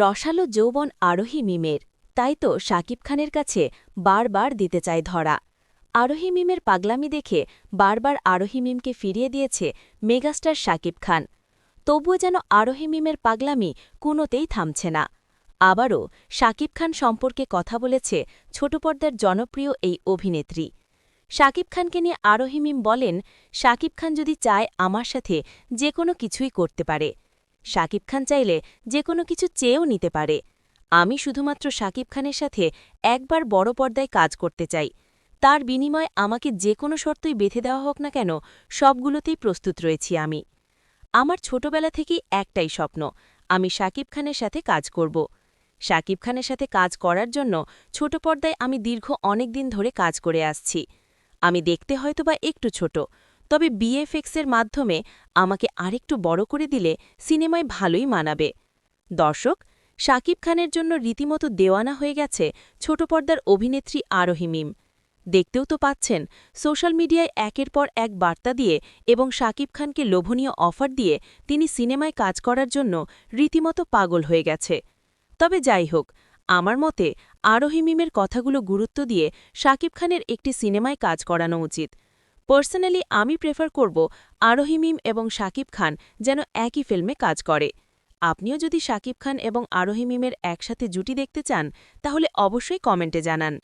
রসালো যৌবন আরোহী মিমের। তাই তো শাকিব খানের কাছে বারবার দিতে চায় ধরা। আরোহী মিমের পাগলামি দেখে বারবার আরোহী মিমকে ফিরিয়ে দিয়েছে মেগাস্টার শাকিব খান। তবুও যেন আরোহী মিমের পাগলামি কোনোতেই থামছে না। আবারও শাকিব খান সম্পর্কে কথা বলেছে ছোট পর্দার জনপ্রিয় এই অভিনেত্রী। শাকিব খানকে নিয়ে আরোহী মিম বলেন শাকিব খান যদি চায় আমার সাথে যে কোনো কিছুই করতে পারে। শাকিব খান চাইলে যে কোনো কিছু চেয়েও নিতে পারে। আমি শুধুমাত্র শাকিব খানের সাথে একবার বড় পর্দায় কাজ করতে চাই। তার বিনিময়ে আমাকে যে কোনো শর্তই বেঁধে দেওয়া হোক না কেন, সবগুলোতেই প্রস্তুত রয়েছি আমি। আমার ছোটবেলা থেকেই একটাই স্বপ্ন, আমি শাকিব খানের সাথে কাজ করব। শাকিব খানের সাথে কাজ করার জন্য ছোট পর্দায় আমি দীর্ঘ অনেক দিন ধরে কাজ করে আসছি। আমি দেখতে হয়তোবা একটু ছোট তবে বিএফএক্সের মাধ্যমে আমাকে আরেকটু বড় করে দিলে সিনেমায় ভালোই মানাবে। দর্শক, শাকিব খানের জন্য রীতিমতো দেওয়ানা হয়ে গেছে ছোট পর্দার অভিনেত্রী আরোহী মিম। দেখতেও তো পাচ্ছেন, সোশ্যাল মিডিয়ায় একের পর এক বার্তা দিয়ে এবং শাকিব খানকে লোভনীয় অফার দিয়ে তিনি সিনেমায় কাজ করার জন্য রীতিমতো পাগল হয়ে গেছে। তবে যাই হোক, আমার মতে আরোহী মিমের কথাগুলো গুরুত্ব দিয়ে শাকিব খানের একটি সিনেমায় কাজ করানো উচিত। পার্সোনালি আমি প্রেফার করব আরোহী মিম এবং শাকিব খান যেন একই ফিল্মে কাজ করে। আপনিও যদি শাকিব খান এবং আরোহী মিমের একসাথে জুটি দেখতে চান, তাহলে অবশ্যই কমেন্টে জানান।